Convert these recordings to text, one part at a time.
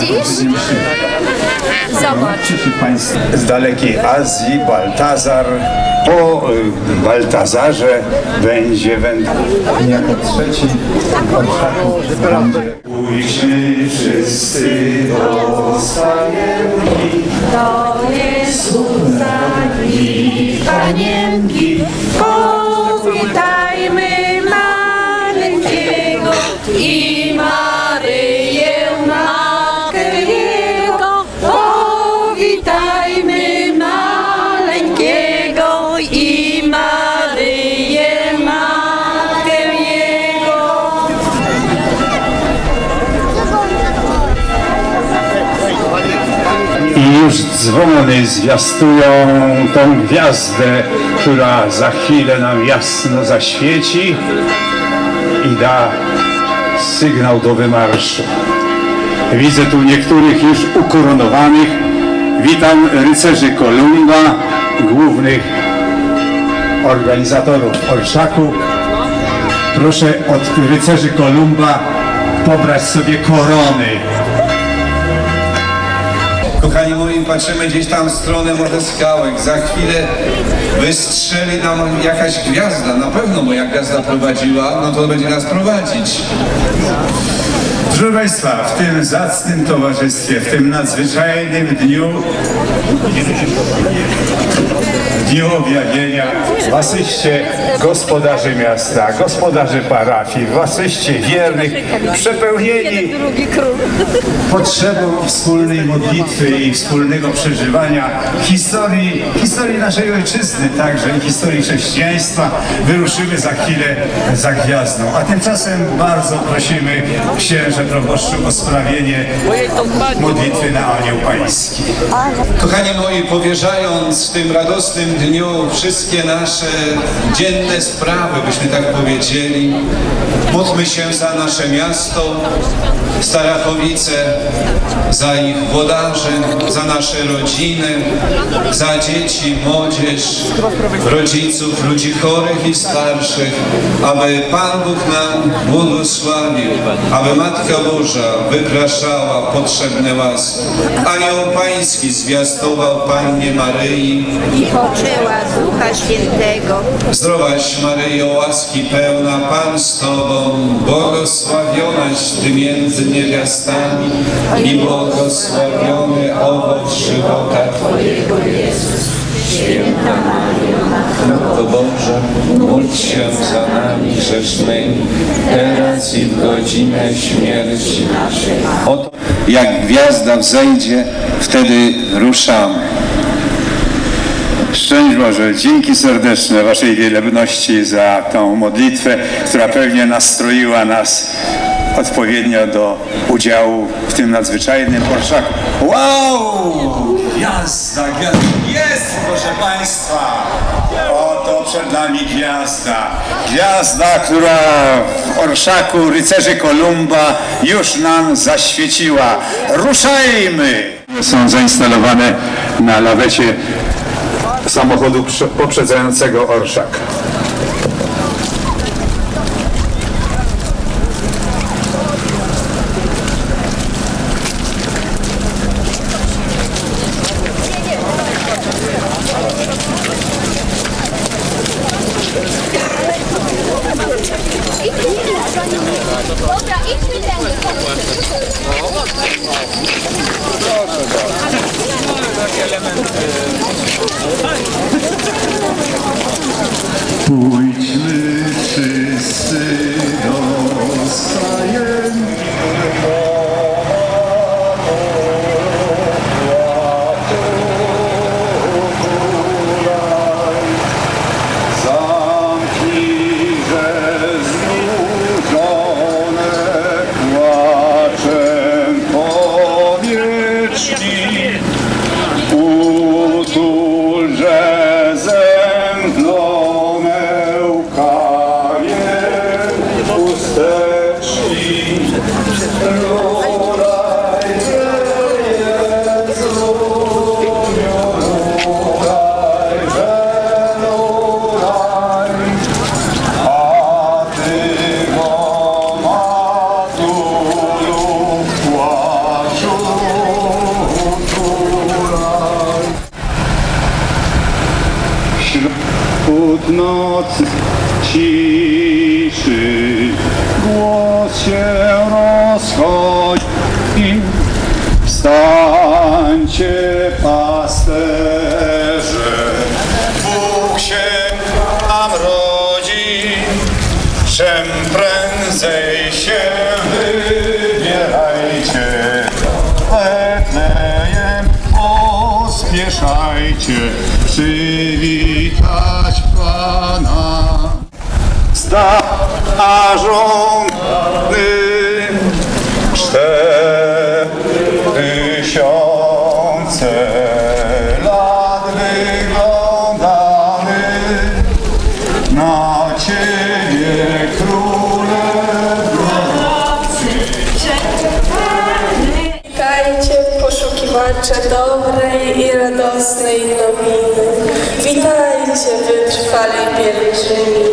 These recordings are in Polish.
Widzisz? Zobacz. z dalekiej Azji, Baltazar. Po y, Baltazarze będzie wędrowny. Jako trzeci. Pójdźmy wszyscy do stajenki. Panienki, już dzwony zwiastują tą gwiazdę, która za chwilę nam jasno zaświeci i da sygnał do wymarszu. Widzę tu niektórych już ukoronowanych. Witam rycerzy Kolumba, głównych organizatorów Orszaku. Proszę od rycerzy Kolumba pobrać sobie korony. Kochani moi, patrzymy gdzieś tam w stronę może skałek. Za chwilę wystrzeli nam jakaś gwiazda. Na pewno, bo jak gwiazda prowadziła, no to będzie nas prowadzić. Proszę Państwa, w tym zacnym towarzystwie, w tym nadzwyczajnym dniu, dniu objawienia, w asyście gospodarzy miasta, gospodarzy parafii, w asyście wiernych, przepełnieni potrzebą wspólnej modlitwy i wspólnego przeżywania historii, historii naszej ojczyzny, także historii chrześcijaństwa, wyruszymy za chwilę za gwiazdą. A tymczasem bardzo prosimy księże proboszczu o sprawienie modlitwy na Anioł Pański. Kochani moi, powierzając w tym radosnym dniu wszystkie nasze dzienne sprawy, byśmy tak powiedzieli, módlmy się za nasze miasto, Starachowice, za ich włodarzy, za nasze rodziny, za dzieci, młodzież, rodziców, ludzi chorych i starszych, aby Pan Bóg nam błogosławił, aby Matka Boża wypraszała potrzebne łaski. Anioł Pański zwiastował Pannie Maryi, I poczęła Ducha Świętego. Zdrowaś Maryjo, łaski pełna, Pan z Tobą, błogosławionaś Ty między niewiastami i błogosławiony owoc żywota Twojego Jezus. Święta Maryjo, Matko Boża, módl się za nami grzesznymi, teraz i w godzinę śmierci naszej. Oto jak gwiazda wzejdzie, wtedy ruszamy. Szczęść Boże, dzięki serdeczne Waszej wielebności za tą modlitwę, która pewnie nastroiła nas odpowiednio do udziału w tym nadzwyczajnym orszaku. Wow! Gwiazda, gwiazda, jest proszę Państwa! Oto przed nami gwiazda. Gwiazda, która w orszaku rycerzy Kolumba już nam zaświeciła. Ruszajmy! Są zainstalowane na lawecie samochodu prze- poprzedzającego orszak. Dobra, idźmy tędy, chodźcie. Takie elementy. no. Czym prędzej się wybierajcie. Betlejem pospieszajcie przywitać Pana. Starzony cztery poszukiwacze dobrej i radosnej nowiny. Witajcie wytrwali pielgrzymi.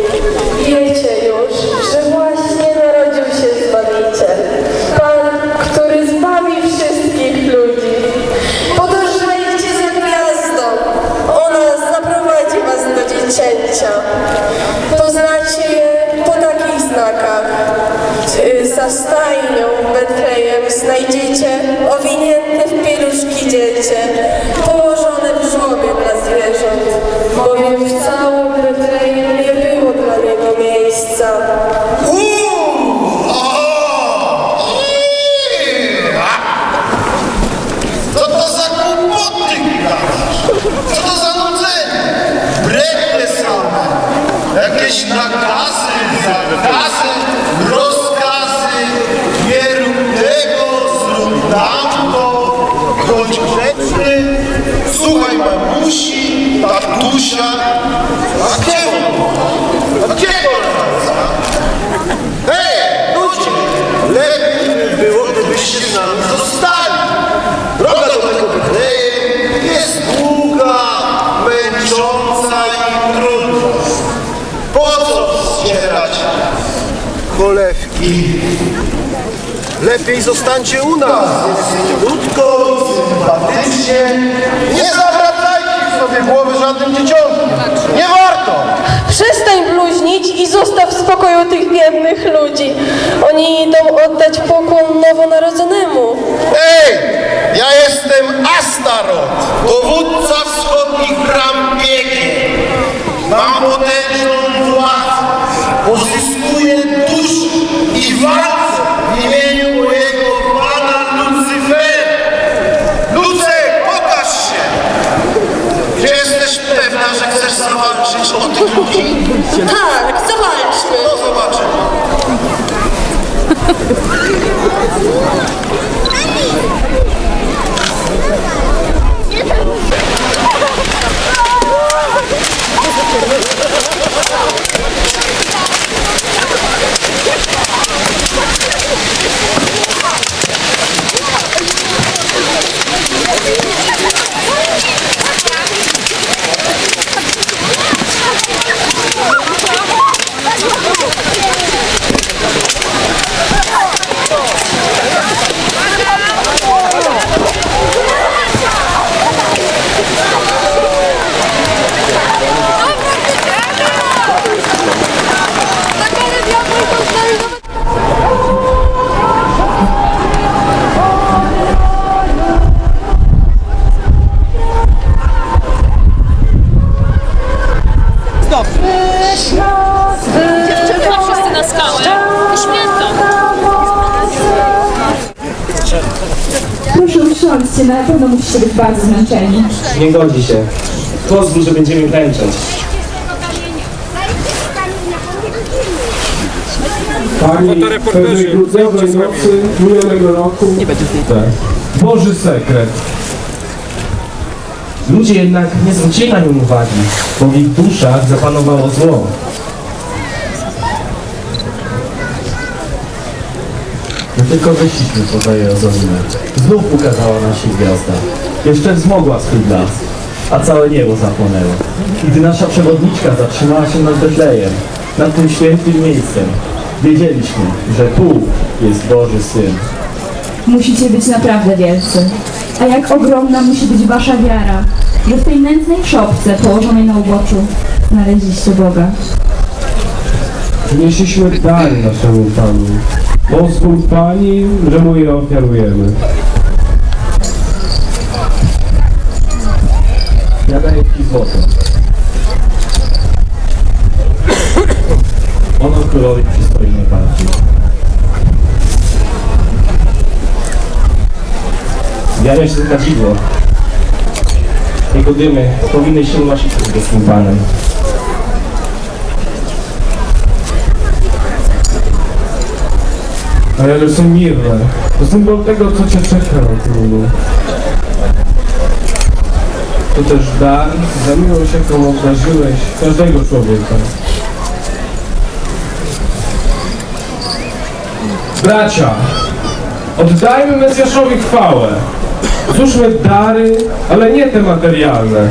Mamusi, tatusia. A gdzie on? A gdzie on? Hej, ludzie! Lepiej by było, gdybyście z nami zostali. Droga do tego Betlejem jest długa, męcząca i trudna. Po co zdzierać cholewki? Lepiej zostańcie u nas. Jest krótko, sympatycznie. Nie zawracajcie sobie głowy żadnym dzieciątkiem. Nie warto. Przestań bluźnić i zostaw w spokoju tych biednych ludzi. Oni idą oddać pokłon nowonarodzonemu. Ej, ja jestem Astarot, dowódca wschodnich bram Tak, zawalczmy. No zobaczymy. Musicie być bardzo zmęczeni. Nie godzi się. Pozwól, że będziemy klęczeć. Pani pewnej grudniowej nocy minionego roku tak. Boży sekret. Ludzie jednak nie zwrócili na nią uwagi, bo w ich duszach zapanowało zło. Tylko wyszliśmy poza Jerozolimę. Znów ukazała nam się gwiazda. Jeszcze wzmogła swój blask, a całe niebo zapłonęło. I gdy nasza przewodniczka zatrzymała się nad Betlejem, nad tym świętym miejscem, wiedzieliśmy, że tu jest Boży Syn. Musicie być naprawdę wielcy. A jak ogromna musi być wasza wiara. że w tej nędznej szopce położonej na uboczu znaleźliście Boga. Przynieśliśmy dary naszemu Panu. Pozwól Pani, że Mu je ofiarujemy. Ja daję Ci złoto. Ono królowi przystoi najbardziej. Wiara się za kadzidło. Jego dymy powinny się unosić przed wiecznym Panem. A ja są mirne. To symbol tego, co Cię czeka na królu. To też dar za miłość, jaką obdarzyłeś każdego człowieka. Bracia, oddajmy Mesjaszowi chwałę. Złóżmy dary, ale nie te materialne.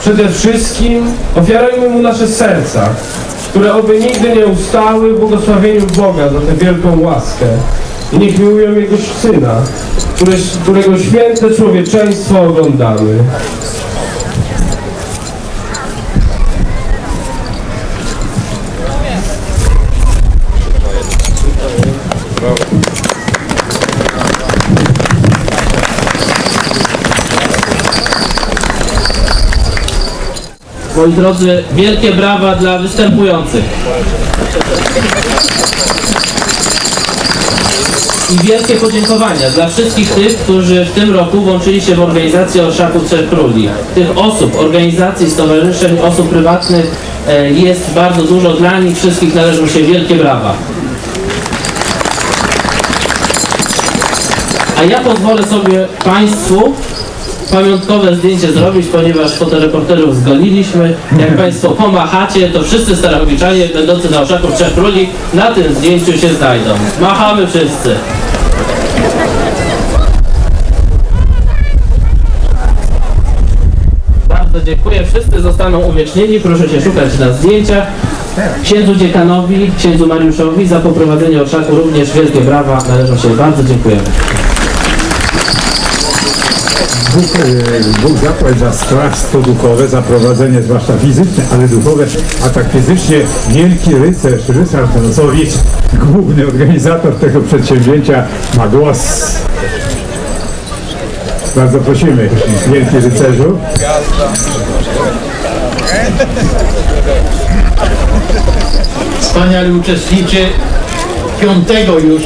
Przede wszystkim ofiarujmy Mu nasze serca, które oby nigdy nie ustały w błogosławieniu Boga za tę wielką łaskę. I niech miłują Jego Syna, które, którego święte człowieczeństwo oglądamy. Moi drodzy, wielkie brawa dla występujących. I wielkie podziękowania dla wszystkich tych, którzy w tym roku włączyli się w organizację Orszaku Króli. Tych osób, organizacji, stowarzyszeń, osób prywatnych e, jest bardzo dużo. Dla nich wszystkich należą się wielkie brawa. A ja pozwolę sobie Państwu pamiątkowe zdjęcie zrobić, ponieważ fotoreporterów zgoniliśmy. Jak Państwo pomachacie, to wszyscy Starachowiczanie będący na Orszaku Trzech Króli na tym zdjęciu się znajdą. Machamy wszyscy. Bardzo dziękuję. Wszyscy zostaną uwiecznieni. Proszę się szukać na zdjęciach. Księdzu dziekanowi, księdzu Mariuszowi za poprowadzenie orszaku również wielkie brawa należą się. Bardzo dziękujemy. Bóg, e, Bóg zapłać za sprawstwo duchowe, za prowadzenie zwłaszcza fizyczne, ale duchowe, a tak fizycznie wielki rycerz, Ryszard Nosowicz, główny organizator tego przedsięwzięcia, ma głos. Bardzo prosimy, wielki rycerzu. Wspaniali uczestniczy piątego już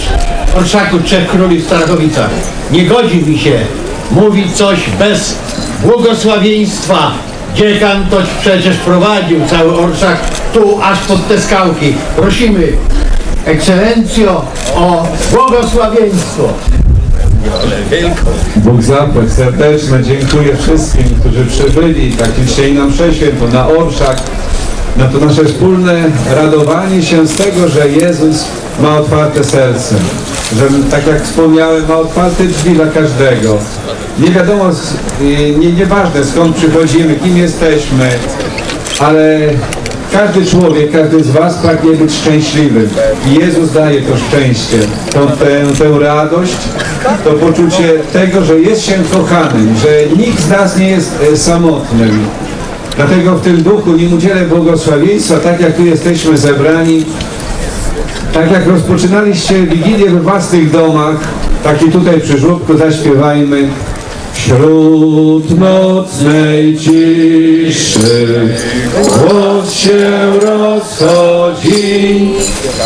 Orszaku Trzech Króli w Starachowicach. Nie godzi mi się mówić coś bez błogosławieństwa. Dziekan to przecież prowadził cały Orszak tu aż pod te skałki. Prosimy Ekscelencjo o błogosławieństwo. Bóg zapłać serdeczne dziękuję wszystkim, którzy przybyli tak dzisiaj na prześwięto, na orszak, na to nasze wspólne radowanie się z tego, że Jezus ma otwarte serce, że tak jak wspomniałem, ma otwarte drzwi dla każdego. Nie wiadomo, nie, nieważne skąd przychodzimy, kim jesteśmy, ale każdy człowiek, każdy z Was pragnie być szczęśliwym. I Jezus daje to szczęście, tą, tę, tę radość, to poczucie tego, że jest się kochanym, że nikt z nas nie jest e, samotnym. Dlatego w tym duchu nim udzielę błogosławieństwa, tak jak tu jesteśmy zebrani, tak jak rozpoczynaliście Wigilię we własnych domach, tak i tutaj przy żłobku zaśpiewajmy. Wśród nocnej ciszy głos się rozchodzi.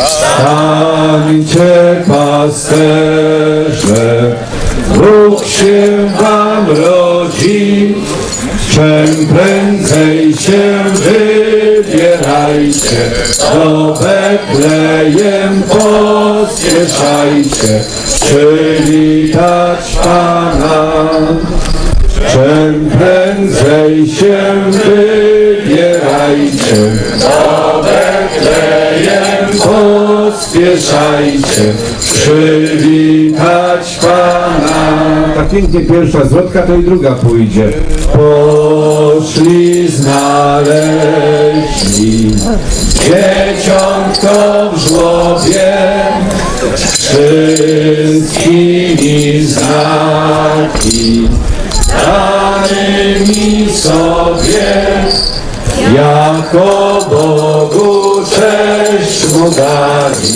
Stańcie pasterze, Bóg się wam rodzi. Czym prędzej się wybierajcie, do Betlejem pospieszajcie, przywitać Pana. Czym prędzej się wybierajcie, do Betlejem pospieszajcie, przywitać Pana. Tak pięknie pierwsza zwrotka, to i druga pójdzie. Poszli znaleźli dzieciątko w żłobie, wszystkimi znaki darymi sobie, jako Bogu cześć mu dali,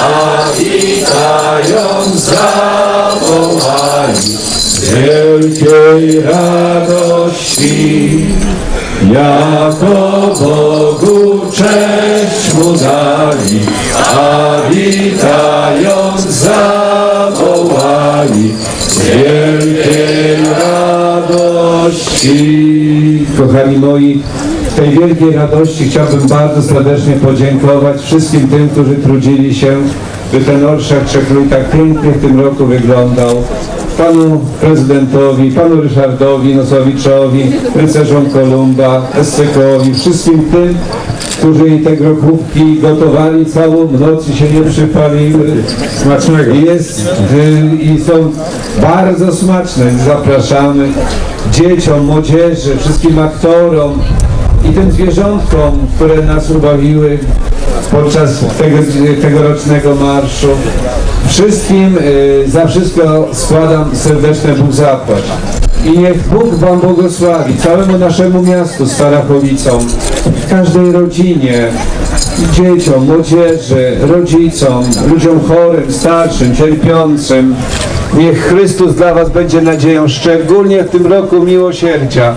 a witając zawołali wielkiej radości. Jako Bogu cześć mu dali, a witając zawołali wielkiej radości. Kochani moi, tej wielkiej radości chciałbym bardzo serdecznie podziękować wszystkim tym, którzy trudzili się, by ten orszak Trzekrój tak pięknie w tym roku wyglądał. Panu prezydentowi, panu Ryszardowi Nosowiczowi, rycerzom Kolumba, Escekowi, wszystkim tym, którzy te grochówki gotowali całą noc i się nie przypaliły. Smacznego. Jest, y, I są bardzo smaczne. Zapraszamy dzieciom, młodzieży, wszystkim aktorom i tym zwierzątkom, które nas ubawiły podczas tego, tegorocznego marszu. Wszystkim y, za wszystko składam serdeczne Bóg zapłać. I niech Bóg Wam błogosławi, całemu naszemu miastu, Starachowicom, każdej rodzinie, dzieciom, młodzieży, rodzicom, ludziom chorym, starszym, cierpiącym. Niech Chrystus dla Was będzie nadzieją, szczególnie w tym roku miłosierdzia.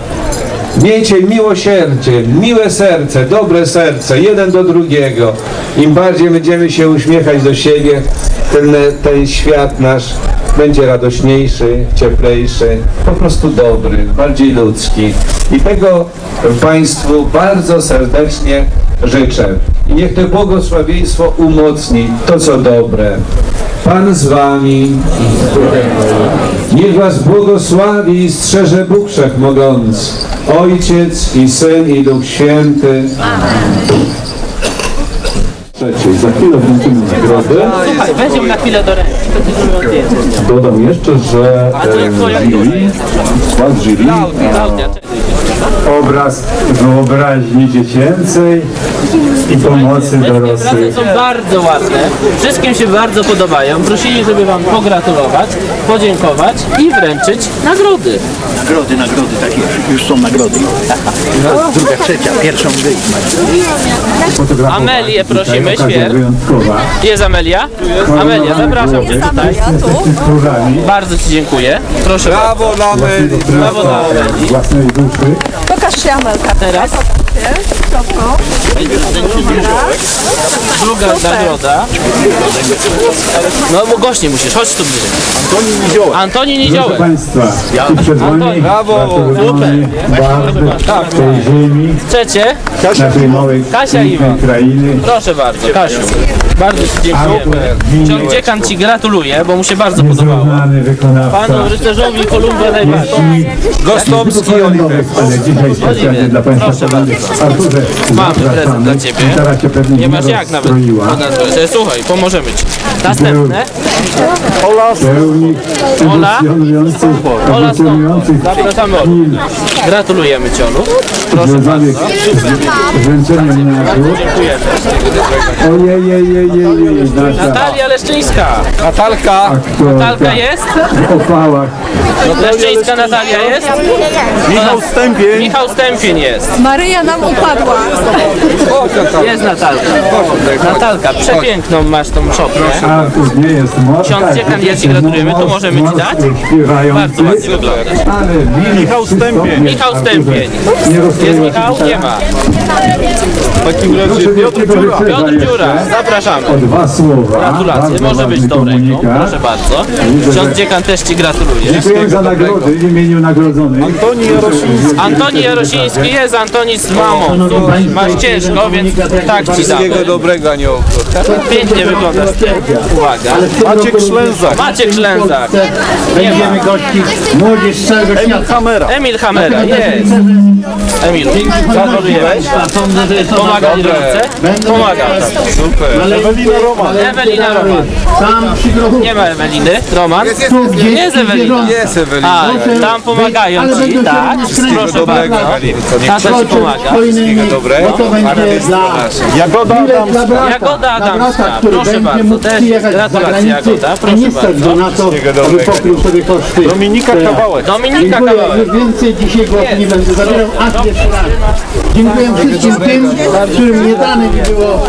Miejcie miłosierdzie, miłe serce, dobre serce, jeden do drugiego. Im bardziej będziemy się uśmiechać do siebie, ten, ten świat nasz będzie radośniejszy, cieplejszy, po prostu dobry, bardziej ludzki. I tego Państwu bardzo serdecznie życzę. I niech to błogosławieństwo umocni to, co dobre. Pan z Wami. Niech Was błogosławi i strzeże Bóg Wszechmogący, Ojciec i Syn i Duch Święty. Trzeciej. Za chwilę wręczymy nagrody. Słuchaj, weź na chwilę do ręki. Dodam jeszcze, że A to jak twoja jury, skład jury. Obraz wyobraźni dziecięcej i pomocy dorosłych. są bardzo ładne, wszystkim się bardzo podobają. Prosili, żeby Wam pogratulować, podziękować i wręczyć nagrody. Nagrody, nagrody, takie już są nagrody. Druga, trzecia, pierwszą wyjść. Amelię prosimy, świer. Jest Amelia? Amelia, zapraszam Cię tutaj. Bardzo Ci dziękuję. Proszę Brawo dla Ameli. Brawo dla Ameli. Pokaż się Amelka. Teraz druga nagroda. No bo głośniej musisz, chodź tu bliżej. Antoni Niziołek. Antoni Proszę Niziołek. Państwa, tu przed Wami Brawo. gratulujemy bardzo tej ziemi, Trzecie, Kasia Iwan. krainy. proszę bardzo, Kasiu. Bardzo Ci dziękujemy. Ksiądz dziekan Ci gratuluje, bo mu się bardzo podobało. Panu rycerzowi Kolumba najbardziej. Gostomski. Ale dzisiaj specjalnie dla Państwa Proszę kochany Arturze, Mamy zapraszamy. prezent dla Ciebie. Nie masz nie jak nawet. rozstroiła. podać. Słuchaj, pomożemy Ci. Następne. Ola. Ola emocjonujących Zapraszamy. chwil Gratulujemy Ciolu. Proszę związanych bardzo. z wręczeniem nagród. Dziękujemy. Ojej, jej, jej, jej, jej, nasza Natalia Leszczyńska. Natalka. Natalka jest? w opałach. Leszczyńska Natalia jest? Michał Stępień. Michał Stępień jest. Maryja nam upadła. Jest Natalka. Natalka, przepiękną masz tą szopkę. Artur nie jest młody. Ksiądz dziekan, ja ci gratulujemy. Tu możemy ci dać? Bardzo ładnie wyglądasz. Michał Stępień. Michał Stępień. Jest Michał? Nie ma. Proszę Piotr Dziura. Piotr Dziura, zapraszamy. Dwa słowa. Gratulacje, może być tą ręką. Proszę bardzo. Ksiądz dziekan też Ci gratuluje. Dziękuję za nagrody w imieniu nagrodzonych. Antoni Jarosiński. Antoni Jarosiński jest, Antoni z mamą. Masz ciężko, więc tak Ci damy. dobrego anioła. Pięknie wyglądasz. Uwaga. Maciek Szlęzak. Maciek Szlęzak. Będziemy młodzież z całego świata. Emil Hamera, jest. Emil, jest to Pomagali rodzice? Pomagał. Ewelina Roman. Ewelina Roman. Tam przy grochu. Nie ma Eweliny. Roman? Tu gdzieś Jest Ewelina. Jest Ewelina. A, tam pomagają Ci, tak? Proszę bardzo. Tata Ci pomaga. Bo to będzie dla Jagoda brata, Jagoda Adamska, który proszę będzie bardzo, mógł też przyjechać z zagranicy, Jagoda, a nie stać bardzo. go na to, aby pokrył sobie koszty. Dominika Kawałek. Dominika Kawałek. już więcej dzisiaj głosu nie będę zabierał, aż jeszcze raz. Dziękuję wszystkim tym, którym nie dane mi było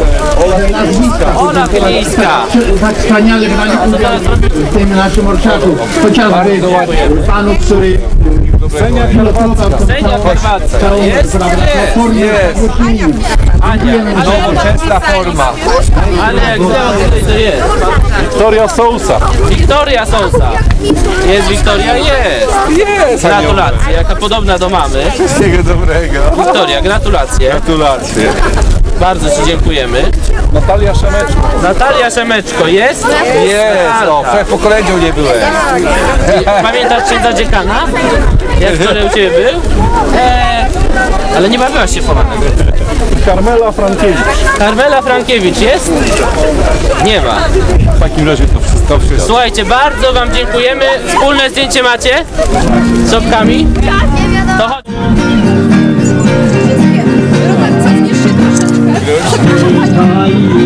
nazwiska. Ola Wiejska. Tak, tak wspaniale brali udział w tym naszym orszaku. Chociażby panu, który Senia Chorwacka. całą Jest? Jest. Włóczyninu. Ania, Nowoczesna forma. ale gdzie on tutaj to jest? Wiktoria Sousa. Wiktoria Sousa. Jest Wiktoria? Jest. Jest, Gratulacje, jaka podobna do mamy. Wszystkiego dobrego. Wiktoria, gratulacje. Gratulacje. Bardzo Ci dziękujemy. Natalia Szemeczko. Natalia Szemeczko jest? Jest, o, po kolędzią nie byłem. Pamiętasz księdza dziekana? Jak wczoraj u Ciebie był? Eee, ale nie bawiłaś się pomanem. Karmela Frankiewicz. Karmela Frankiewicz jest? Nie ma. W takim razie to wszystko, wszystko. Słuchajcie, bardzo Wam dziękujemy. Wspólne zdjęcie macie? Z czopkami? To chodź. Чекаю.